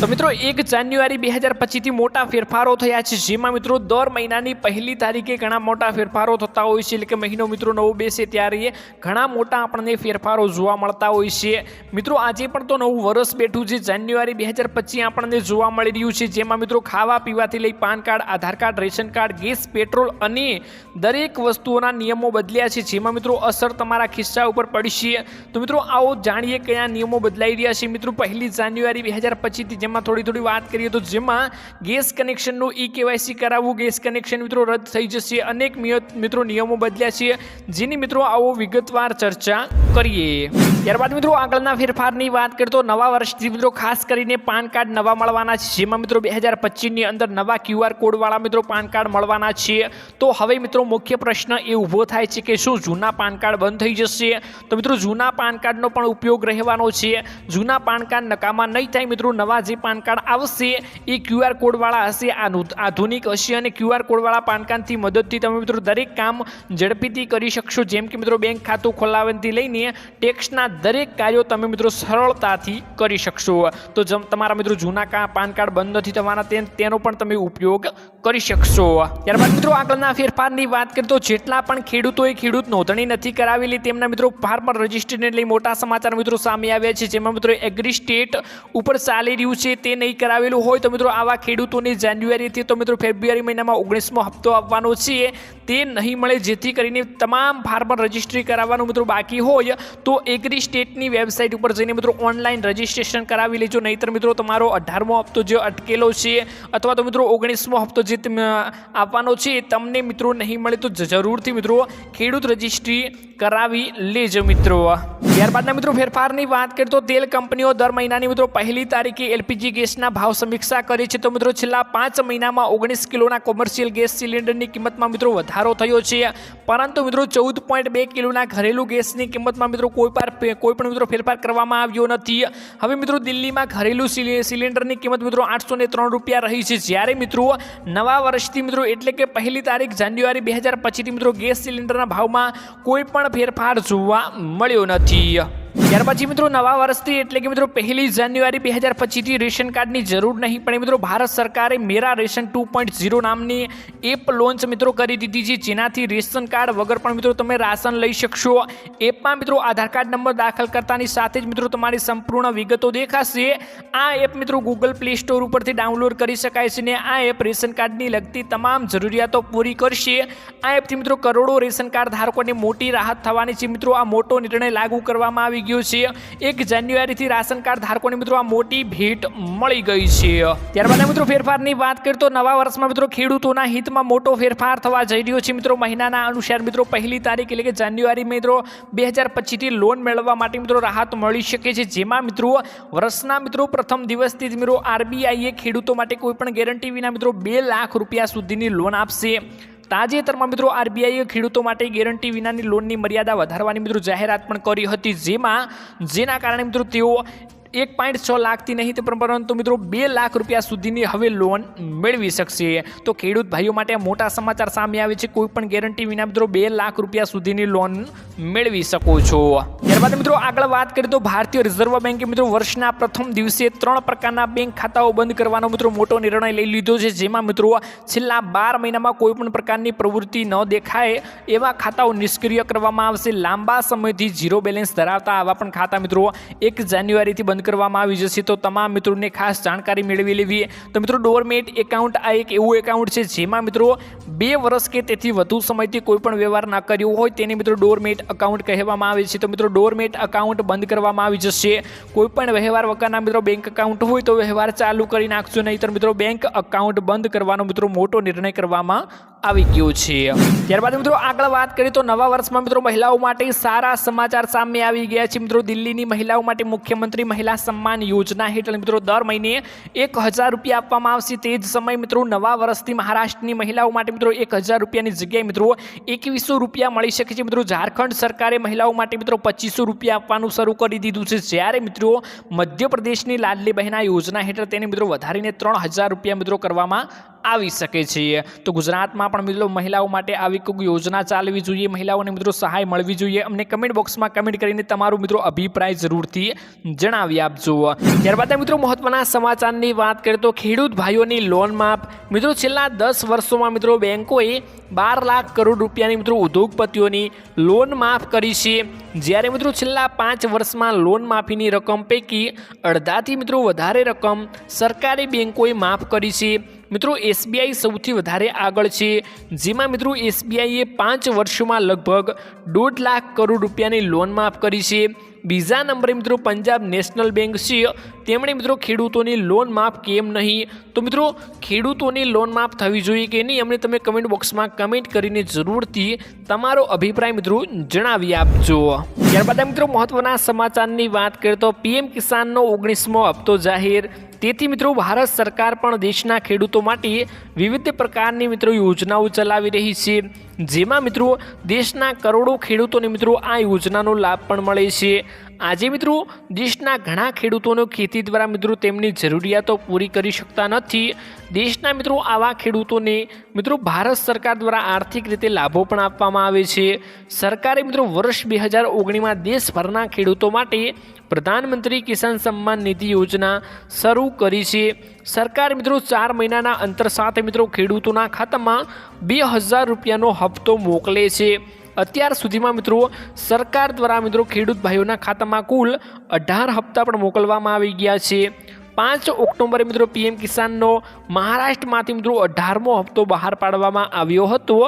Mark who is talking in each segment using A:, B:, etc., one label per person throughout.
A: તો મિત્રો, એક જાન્યુઆરી બે હજાર પચીસથી મોટા ફેરફારો થયા છે. જેમાં મિત્રો, દર મહિનાની પહેલી તારીખે ઘણા મોટા ફેરફારો થતા હોય છે. એટલે કે મહિનો મિત્રો નવો બેસે ત્યારે ઘણા મોટા આપણને ફેરફારો જોવા મળતા હોય છે. મિત્રો, આજે પણ તો નવું વર્ષ બેઠું છે. જાન્યુઆરી બે હજાર પચીસ આપણને જોવા મળી રહ્યું છે. જેમાં મિત્રો, ખાવા પીવાથી લઈ PAN card, Aadhaar card, ration card, gas, petrol અને દરેક વસ્તુઓના નિયમો બદલ્યા છે. જેમાં મિત્રો, અસર તમારા ખિસ્સા ઉપર પડશે તો મિત્રો, આવો જાણીએ કયા નિયમો બદલાઈ રહ્યા છે. મિત્રો, પહેલી જાન્યુઆરી બે હજાર પચીસથી જેમાં થોડી થોડી વાત કરીએ તો જેમાં ગેસ કનેક્શનનું ઈ કેવાયસી કરાવવું, ગેસ કનેક્શન મિત્રો રદ થઈ જશે. અનેક મિત્રો નિયમો બદલ્યા છે. જેની મિત્રો આવો વિગતવાર ચર્ચા કરીએ. ત્યારબાદ મિત્રો આગળના ફેરફારની વાત કરીએ તો નવા વર્ષથી મિત્રો ખાસ કરીને પાન કાર્ડ નવા મળવાના છે. જેમાં મિત્રો બે હજાર પચીસની અંદર નવા ક્યુઆર કોડવાળા મિત્રો પાન કાર્ડ મળવાના છે. તો હવે મિત્રો મુખ્ય પ્રશ્ન એ ઊભો થાય છે કે શું જૂના પાન કાર્ડ બંધ થઈ જશે? તો મિત્રો જૂના પાન કાર્ડનો પણ ઉપયોગ રહેવાનો છે. જૂના પાન કાર્ડ નકામા નહીં થાય મિત્રો. નવા જે પાન કાર્ડ આવશે, એ ક્યુઆર કોડવાળા હશે આધુનિક હશે અને ક્યુઆર કોડવાળા પાન કાર્ડથી મદદથી તમે મિત્રો દરેક કામ ઝડપીથી કરી શકશો. જેમ કે મિત્રો બેંક ખાતું ખોલાવવાથી લઈને ટેક્સના દરેક કાર્યો તમે મિત્રો સરળતાથી કરી શકશો. તો તમારા મિત્રો જૂના પાન કાર્ડ બંધ નથી થવાના, તેનો પણ તમે ઉપયોગ કરી શકશો. ત્યારબાદ મિત્રો આગળના ફેરફારની વાત કરીએ તો જેટલા પણ ખેડૂતોએ ખેડૂત નોંધણી નથી કરાવેલી, તેમના મિત્રો ફાર્મર રજિસ્ટ્રેશનને લઈ મોટા સમાચાર મિત્રો સામે આવ્યા છે. જેમાં મિત્રો એગ્રી સ્ટેટ ઉપર ચાલી રહ્યું છે. તે નહીં કરાવેલું હોય તો મિત્રો આવા ખેડૂતોને જાન્યુઆરીથી તો મિત્રો ફેબ્રુઆરી મહિનામાં ઓગણીસમો હપ્તો આપવાનો છે. તે નહીં મળે જેથી કરીને તમામ ફાર્મર રજિસ્ટ્રી કરાવવાનું મિત્રો બાકી હોય તો એગ્રી સ્ટેટની વેબસાઇટ ઉપર જઈને મિત્રો ઓનલાઈન રજિસ્ટ્રેશન કરાવી લેજો. નહીંતર મિત્રો તમારો અઢારમો હપ્તો જે અટકેલો છે અથવા તો મિત્રો ઓગણીસમો હપ્તો જે આપવાનો છે તમને મિત્રો નહીં મળે તો જરૂરથી મિત્રો ખેડૂત રજિસ્ટ્રી કરાવી લેજો મિત્રો. ત્યારબાદના મિત્રો ફેરફારની વાત કરીએ તો તેલ કંપનીઓ દર મહિનાની મિત્રો પહેલી તારીખે એલપીજી ગેસના ભાવ સમીક્ષા કરી છે તો મિત્રો છેલ્લા પાંચ મહિનામાં ઓગણીસ કિલોના કોમર્શિયલ ગેસ સિલિન્ડરની કિંમતમાં મિત્રો વધારો થયો છે. પરંતુ મિત્રો ચૌદ પોઈન્ટ બે કિલોના ઘરેલું ગેસની કિંમતમાં મિત્રો કોઈ કોઈ પણ મિત્રો ફેરફાર કરવામાં આવ્યો નથી. હવે મિત્રો દિલ્હીમાં ઘરેલું સિલિ- સિલિન્ડરની કિંમત મિત્રો આઠસો ત્રણ રૂપિયા રહી છે. જ્યારે મિત્રો નવા વર્ષથી મિત્રો એટલે કે પહેલી તારીખ જાન્યુઆરી બે હજાર પચીસથી મિત્રો ગેસ સિલિન્ડરના ભાવમાં કોઈ પણ ફેરફાર જોવા મળ્યો નથી. ત્યાર પછી મિત્રો નવા વર્ષથી એટલે કે મિત્રો પહેલી જાન્યુઆરી બે હજાર પચીસથી રેશન કાર્ડની જરૂર નહીં. પણ મિત્રો ભારત સરકારે Mera ration two point zero નામની એપ લોન્ચ મિત્રો કરી દીધી છે. જેનાથી રેશન કાર્ડ વગર પણ મિત્રો તમે રાશન લઈ શકશો. એપમાં મિત્રો આધાર કાર્ડ નંબર દાખલ કરતાની સાથે જ મિત્રો તમારી સંપૂર્ણ વિગતો દેખાશે. આ એપ મિત્રો ગૂગલ પ્લે સ્ટોર ઉપરથી ડાઉનલોડ કરી શકાય છે ને આ એપ રેશન કાર્ડની લગતી તમામ જરૂરિયાતો પૂરી કરશે. આ એપથી મિત્રો કરોડો રેશન કાર્ડ ધારકોને મોટી રાહત થવાની છે. મિત્રો આ મોટો નિર્ણય લાગુ કરવામાં આવી ગયો છે. એક જાન્યુઆરીથી રાશન કાર્ડ ધારકોને મિત્રો આ મોટી ભેટ મળી ગઈ છે. ત્યારબાદ મિત્રો ફેરફારની વાત કરીએ તો નવા વર્ષમાં મિત્રો ખેડૂતોના હિતમાં મોટો ફેરફાર થવા જઈ રહ્યો છે. મિત્રો મહિનાના અનુસાર મિત્રો પહેલી તારીખ એટલે કે જાન્યુઆરી મિત્રો બે હજાર લોન મેળવવા માટે મિત્રો રાહત મળી શકે છે. જેમાં મિત્રો વર્ષના મિત્રો પ્રથમ દિવસથી જ મિત્રો આરબીઆઈએ ખેડૂતો માટે કોઈ પણ ગેરંટી વિના મિત્રો બે લાખ રૂપિયા સુધીની લોન આપશે. તાજેતરમાં મિત્રો આરબીઆઈએ ખેડૂતો માટે ગેરંટી વિનાની લોનની મર્યાદા વધારવાની મિત્રો જાહેરાત પણ કરી હતી, જેમાં, જેના કારણે મિત્રો તેઓ એક પોઈન્ટ છ લાખથી નહીં પરંતુ મિત્રો બે લાખ રૂપિયા સુધીની હવે લોન મેળવી શકશે. તો ખેડૂત ભાઈઓ માટે મોટા સમાચાર સામે આવે છે, કોઈ પણ ગેરંટી વિના મિત્રો બે લાખ રૂપિયા સુધીની લોન મેળવી શકો છો. ત્યારબાદ મિત્રો આગળ વાત કરીએ તો ભારતીય રિઝર્વ બેંકે મિત્રો વર્ષના પ્રથમ દિવસે ત્રણ પ્રકારના બેંક ખાતાઓ બંધ કરવાનો મિત્રો મોટો નિર્ણય લઈ લીધો છે, જેમાં મિત્રો છેલ્લા બાર મહિનામાં કોઈ પણ પ્રકારની પ્રવૃત્તિ ન દેખાય એવા ખાતાઓ નિષ્ક્રિય કરવામાં આવશે. લાંબા સમયથી ઝીરો બેલેન્સ ધરાવતા આવા પણ ખાતા મિત્રો એક જાન્યુઆરીથી બંધ કરવામાં આવી જશે. તો તમામ મિત્રોને ખાસ જાણકારી મેળવી લેવી. તો મિત્રો ડોરમેટ એકાઉન્ટ આ એક એવું એકાઉન્ટ છે, જેમાં મિત્રો બે વર્ષ કે તેથી વધુ સમયથી કોઈ પણ વ્યવહાર ના કર્યો હોય તેને મિત્રો ડોરમેટ અકાઉન્ટ કહેવામાં આવે છે. તો મિત્રો ડોરમેટ અકાઉન્ટ બંધ કરવામાં આવી જશે. કોઈ પણ વ્યવહાર વગરના મિત્રો બેંક અકાઉન્ટ હોય તો વ્યવહાર ચાલુ કરી નાખશો નહીંતર મિત્રો બેંક અકાઉન્ટ બંધ કરવાનો મિત્રો મોટો નિર્ણય કરવામાં આવી ગયો છે. ત્યારબાદ મિત્રો આગળ વાત કરીએ તો નવા વર્ષમાં મિત્રો મહિલાઓ માટે સારા સમાચાર સામે આવી ગયા છે. મિત્રો દિલ્હીની મહિલાઓ માટે મુખ્યમંત્રી મહિલા સન્માન યોજના હેઠળ મિત્રો દર મહિને એક હજાર રૂપિયા આપવામાં આવશે. તે જ સમય મિત્રો નવા વર્ષથી મહારાષ્ટ્રની મહિલાઓ માટે મિત્રો એક હજાર રૂપિયાની જગ્યાએ મિત્રો એકવીસો રૂપિયા મળી શકે છે. મિત્રો ઝારખંડ સરકારે મહિલાઓ માટે મિત્રો પચીસો રૂપિયા આપવાનું શરૂ કરી દીધું છે. જ્યારે મિત્રો મધ્યપ્રદેશની લાડલી બહેના યોજના હેઠળ તેને મિત્રો વધારીને ત્રણ હજાર રૂપિયા મિત્રો કરવામાં આવી શકે છે. તો ગુજરાતમાં પણ મિત્રો મહિલાઓ માટે આવી કોઈ યોજના ચાલવી જોઈએ? મહિલાઓને મિત્રો સહાય મળવી જોઈએ? અમને કમેન્ટ બોક્સમાં કમેન્ટ કરીને તમારું મિત્રો અભિપ્રાય જરૂરથી જણાવી આપજો. ત્યારબાદ મિત્રો મહત્વના સમાચારની વાત કરીએ તો ખેડૂત ભાઈઓની લોન માફ. મિત્રો છેલ્લા દસ વર્ષોમાં મિત્રો બેન્કોએ બાર લાખ કરોડ રૂપિયાની મિત્રો ઉદ્યોગપતિઓની લોન માફ કરી છે. જ્યારે મિત્રો છેલ્લા પાંચ વર્ષમાં લોન માફીની રકમ પૈકી અડધાથી મિત્રો વધારે રકમ સરકારી બેંકોએ માફ કરી છે. મિત્રો એસબીઆઈ સૌથી વધારે આગળ છે, જેમાં મિત્રો એસબીઆઈએ પાંચ વર્ષોમાં લગભગ દોઢ લાખ કરોડ રૂપિયાની લોન માફ કરી છે. બીજા નંબરે મિત્રો, પંજાબ નેશનલ બેંક છે તેમણે મિત્રો ખેડૂતોની લોન માફ કેમ નહીં? તો મિત્રો, ખેડૂતોની લોન માફ થવી જોઈએ કે નહીં, અમને તમે કમેન્ટ બોક્સમાં કમેન્ટ કરીને જરૂરથી તમારો અભિપ્રાય મિત્રો જણાવી આપજો. ત્યારબાદ મિત્રો, મહત્વના સમાચારની વાત કરીએ તો પીએમ કિસાનનો ઓગણીસમો હપ્તો જાહેર. તેથી મિત્રો, ભારત સરકાર પણ દેશના ખેડૂતો માટે વિવિધ પ્રકારની મિત્રો યોજનાઓ ચલાવી રહી છે. જેમાં મિત્રો, દેશના કરોડો ખેડૂતોને મિત્રો આ યોજનાનો લાભ પણ મળે છે. આજે મિત્રો દેશના ઘણા ખેડૂતોનો ખેતી દ્વારા મિત્રો તેમની જરૂરિયાતો પૂરી કરી શકતા નથી. દેશના મિત્રો આવા ખેડૂતોને મિત્રો ભારત સરકાર દ્વારા આર્થિક રીતે લાભો પણ આપવામાં આવે છે. સરકારે મિત્રો વર્ષ બે હજાર ઓગણીમાં દેશભરના ખેડૂતો માટે પ્રધાનમંત્રી કિસાન સન્માન નિધિ યોજના શરૂ કરી છે. સરકાર મિત્રો ચાર મહિનાના અંતર સાથે મિત્રો ખેડૂતોના ખાતામાં બે હજાર રૂપિયાનો હપ્તો મોકલે છે. અત્યાર સુધીમાં મિત્રો, સરકાર દ્વારા મિત્રો ખેડૂત ભાઈઓના ખાતામાં કુલ અઢાર હપ્તા પણ મોકલવામાં આવી ગયા છે. પાંચ ઓક્ટોબરે મિત્રો પીએમ કિસાનનો મહારાષ્ટ્રમાંથી મિત્રો અઢારમો હપ્તો બહાર પાડવામાં આવ્યો હતો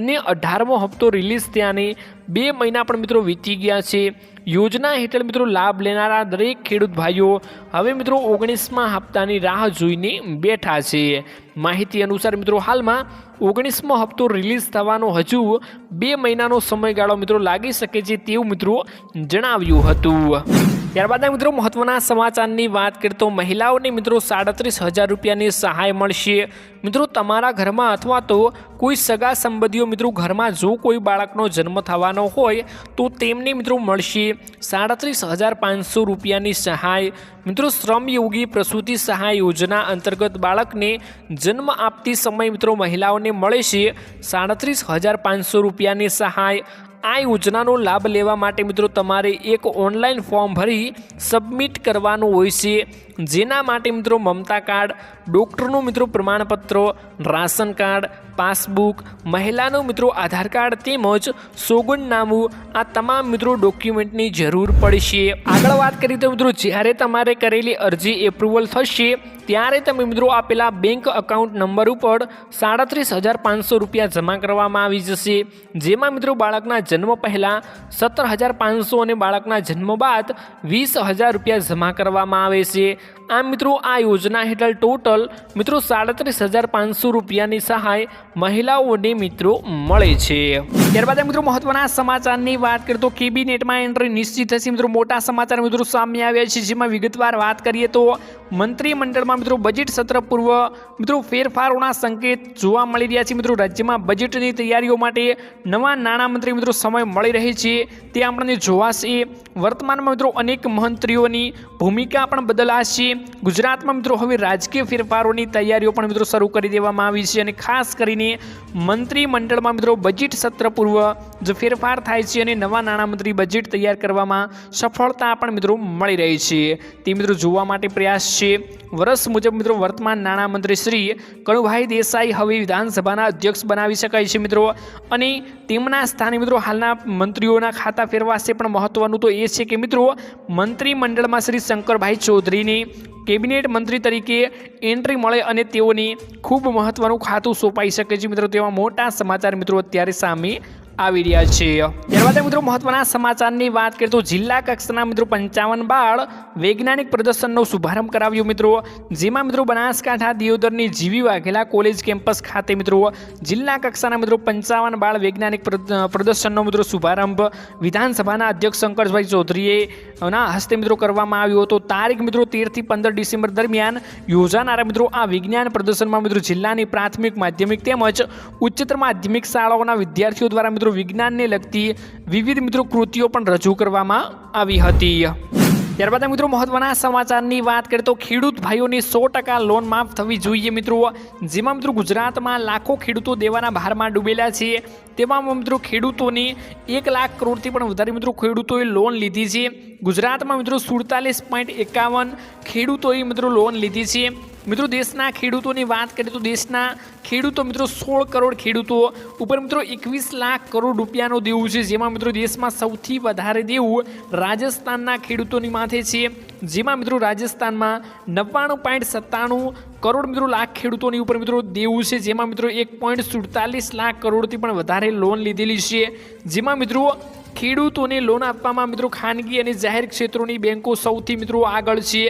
A: અને અઢારમો હપ્તો રિલીઝ થયાને બે મહિના પણ મિત્રો વીતી ગયા છે. યોજના હેઠળ મિત્રો લાભ લેનારા દરેક ખેડૂત ભાઈઓ હવે મિત્રો ઓગણીસમાં હપ્તાની રાહ જોઈને બેઠા છે. માહિતી અનુસાર મિત્રો હાલમાં ઓગણીસમો હપ્તો રિલીઝ થવાનો હજુ બે મહિનાનો સમયગાળો મિત્રો લાગી શકે છે તેવું મિત્રો જણાવ્યું હતું. ત્યારબાદ મિત્રો મહત્વના સમાચારની વાત કરીએ તો મહિલાઓને મિત્રો સાડત્રીસ હજાર રૂપિયાની સહાય મળશે. મિત્રો તમારા ઘરમાં અથવા તો કોઈ સગા સંબંધીઓ મિત્રો ઘરમાં જો કોઈ બાળકનો જન્મ થવાનો હોય તો તેમને મિત્રો મળશે સાડત્રીસ હજાર પાંચસો રૂપિયાની સહાય. મિત્રો શ્રમયોગી પ્રસૂતિ સહાય યોજના અંતર્ગત બાળકને જન્મ આપતી સમય મિત્રો મહિલાઓને મળે છે સાડત્રીસ હજાર પાંચસો રૂપિયાની સહાય. આ યોજનાનો લાભ લેવા માટે મિત્રો તમારે એક ઓનલાઈન ફોર્મ ભરી સબમિટ કરવાનું હોય છે. જેના માટે મિત્રો મમતા કાર્ડ, ડૉક્ટરનું મિત્રો પ્રમાણપત્ર, રાશન કાર્ડ, પાસબુક, મહિલાનું મિત્રો આધાર કાર્ડ તેમજ સોગંદનામું આ તમામ મિત્રો ડોક્યુમેન્ટની જરૂર પડશે. આગળ વાત કરીએ તો મિત્રો જ્યારે તમારે કરેલી અરજી એપ્રુવલ થશે, ત્યારે તમે મિત્રો આપેલા બેંક અકાઉન્ટ નંબર ઉપર સાડત્રીસ હજાર પાંચસો રૂપિયા જમા કરવામાં આવી જશે. જેમાં મિત્રો બાળકના જન્મ પહેલાં સત્તર હજાર પાંચસો અને બાળકના જન્મ બાદ વીસ હજાર રૂપિયા જમા કરવામાં આવે છે. આમ મિત્રો આ યોજના હેઠળ ટોટલ મિત્રો સાડત્રીસ હજાર પાંચસો રૂપિયાની સહાય મહિલાઓને મિત્રો મળે છે. ત્યારબાદ મિત્રો મહત્વના સમાચારની વાત કરીએ તો કેબિનેટમાં એન્ટ્રી નિશ્ચિત થશે. મિત્રો મોટા સમાચાર મિત્રો સામે આવ્યા છે, જેમાં વિગતવાર વાત કરીએ તો મંત્રીમંડળમાં મિત્રો બજેટ સત્ર પૂર્વ મિત્રો ફેરફારોના સંકેત જોવા મળી રહ્યા છે. મિત્રો રાજ્યમાં બજેટની તૈયારીઓ માટે નવા નાણામંત્રી મિત્રો સમય મળી રહે છે. તે આપણને જોવાશે. વર્તમાનમાં મિત્રો અનેક મંત્રીઓની ભૂમિકા પણ બદલાશે. ગુજરાતમાં મિત્રો હવે રાજકીય ફેરફારોની તૈયારીઓ પણ મિત્રો શરૂ કરી દેવામાં આવી છે અને ખાસ કરીને મંત્રીમંડળમાં મિત્રો બજેટ સત્ર પૂર્વ જો ફેરફાર થાય છે અને નવા નાણામંત્રી બજેટ તૈયાર કરવામાં સફળતા પણ મિત્રો મળી રહી છે. તે મિત્રો જોવા માટે પ્રયાસ છે. વર્ષ મુજબ મિત્રો વર્તમાન નાણામંત્રી શ્રી કણુભાઈ દેસાઈ હવે વિધાનસભાના અધ્યક્ષ બનાવી શકાય છે મિત્રો. અને તેમના સ્થાને મિત્રો હાલના મંત્રીઓના ખાતા ફેરવાશે પણ મહત્વનું તો એ છે કે મિત્રો મંત્રીમંડળમાં શ્રી શંકરભાઈ ચૌધરીની કેબિનેટ મંત્રી તરીકે એન્ટ્રી મળે અને તેઓની ખૂબ મહત્વનું ખાતું સોંપાઈ શકે છે. મિત્રો તેવા મોટા સમાચાર મિત્રો અત્યારે સામે આવી રહ્યા છે ત્યારબાદ મિત્રો મહત્વના સમાચારની વાત કરીએ તો જિલ્લા કક્ષાના મિત્રો પંચાવન બાળ વૈજ્ઞાનિક પ્રદર્શનનો શુભારંભ કરાવ્યો મિત્રો. જેમાં મિત્રો બનાસકાંઠા દિયોદરની જીવી વાઘેલા કોલેજ કેમ્પસ ખાતે મિત્રો જિલ્લા કક્ષાના મિત્રો પંચાવન બાળ વૈજ્ઞાનિક પ્રદ- પ્રદર્શનનો મિત્રો શુભારંભ વિધાનસભાના અધ્યક્ષ શંકરભાઈ ચૌધરીએ ના હસ્તે મિત્રો કરવામાં આવ્યો હતો. તારીખ મિત્રો તેરથી પંદર ડિસેમ્બર દરમિયાન યોજાનારા મિત્રો આ વિજ્ઞાન પ્રદર્શનમાં મિત્રો જિલ્લાની પ્રાથમિક, માધ્યમિક તેમજ ઉચ્ચતર માધ્યમિક શાળાઓના વિદ્યાર્થીઓ દ્વારા મિત્રો વિજ્ઞાનને લગતી વિવિધ મિત્રો કૃતિઓ પણ રજૂ કરવામાં આવી હતી. ત્યારબાદ મિત્રો મહત્વના સમાચારની વાત કરીએ તો ખેડૂત ભાઈઓની સો ટકા લોન માફ થવી જોઈએ મિત્રો. જેમાં મિત્રો ગુજરાતમાં લાખો ખેડૂતો દેવાના ભારમાં ડૂબેલા છે. તેમાં મિત્રો ખેડૂતોની એક લાખ કરોડથી પણ વધારે મિત્રો ખેડૂતોએ લોન લીધી છે. ગુજરાતમાં મિત્રો સુડતાલીસ પોઈન્ટ એકાવન ખેડૂતોએ મિત્રો લોન લીધી છે. મિત્રો, દેશના ખેડૂતોની વાત કરીએ તો દેશના ખેડૂતો મિત્રો, સોળ કરોડ ખેડૂતો ઉપર મિત્રો, એકવીસ લાખ કરોડ રૂપિયાનું દેવું છે. જેમાં મિત્રો, દેશમાં સૌથી વધારે દેવું રાજસ્થાનના ખેડૂતોની માથે છે. જેમાં મિત્રો, રાજસ્થાનમાં નવ્વાણું પોઈન્ટ સત્તાણું કરોડ મિત્રો, લાખ ખેડૂતોની ઉપર મિત્રો દેવું છે. જેમાં મિત્રો, એક પોઈન્ટ સુડતાલીસ લાખ કરોડથી પણ વધારે લોન લીધેલી છે. જેમાં મિત્રો, ખેડૂતોને લોન આપવામાં મિત્રો ખાનગી અને જાહેર ક્ષેત્રોની બેન્કો સૌથી મિત્રો આગળ છે.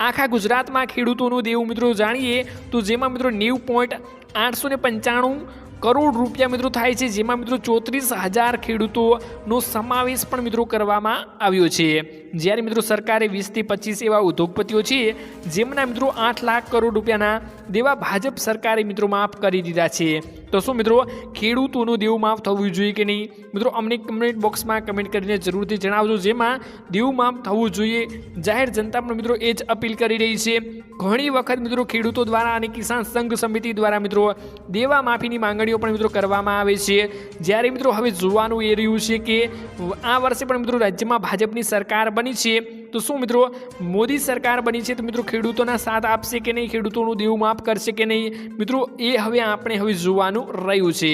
A: આખા ગુજરાતમાં ખેડૂતોનું દેવું મિત્રો જાણીએ તો જેમાં મિત્રો નેવું પોઈન્ટ આઠસો ને પંચાણું કરોડ રૂપિયા મિત્રો થાય છે, જેમાં મિત્રો ચોત્રીસ હજાર ખેડૂતોનો સમાવેશ પણ મિત્રો કરવામાં આવ્યો છે. જ્યારે મિત્રો સરકારે વીસથી પચીસ એવા ઉદ્યોગપતિઓ છે, જેમના મિત્રો આઠ લાખ કરોડ રૂપિયાના દેવા ભાજપ સરકારે મિત્રો માફ કરી દીધા છે. તો શું મિત્રો, ખેડૂતોનું દેવું માફ થવું જોઈએ કે નહીં? મિત્રો, અમને કમેન્ટ બોક્સમાં કમેન્ટ કરીને જરૂરથી જણાવજો. જેમાં દેવું માફ થવું જોઈએ. જાહેર જનતા પણ મિત્રો એ જ અપીલ કરી રહી છે. ઘણી વખત મિત્રો ખેડૂતો દ્વારા અને કિસાન સંઘ સમિતિ દ્વારા મિત્રો દેવા માફીની માંગણીઓ પણ મિત્રો કરવામાં આવે છે. જ્યારે મિત્રો હવે જોવાનું એ રહ્યું છે કે, આ વર્ષે પણ મિત્રો રાજ્યમાં ભાજપની સરકાર બની છે. તો શું મિત્રો, મોદી સરકાર બની છે તો મિત્રો ખેડૂતોના સાથ આપશે કે નહીં? ખેડૂતોનું દેવું માફ કરશે કે નહીં? મિત્રો, એ હવે આપણે હવે જોવાનું રહ્યું છે.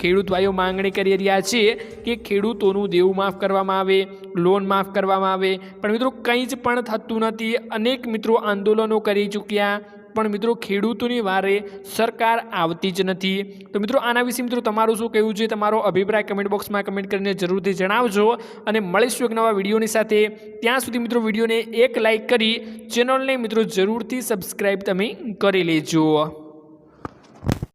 A: ખેડૂત ભાઈઓ માંગણી કરી રહ્યા છે કે ખેડૂતોનું દેવું માફ કરવામાં આવે, લોન માફ કરવામાં આવે. પણ મિત્રો, કંઈ જ પણ થતું નથી. અનેક મિત્રો આંદોલનો કરી ચૂક્યા. પણ મિત્રો ખેડૂતોની વારે સરકાર આવતી જ નથી. તો મિત્રો આના વિશે મિત્રો તમારું શું કહેવું છે? તમારો અભિપ્રાય કમેન્ટ બોક્સમાં કમેન્ટ કરીને જરૂરથી જણાવજો અને મળીશું એક નવા વિડીયોની સાથે. ત્યાં સુધી મિત્રો વિડીયોને એક લાઇક કરી ચેનલને મિત્રો જરૂરથી સબસ્ક્રાઈબ તમે કરી લેજો.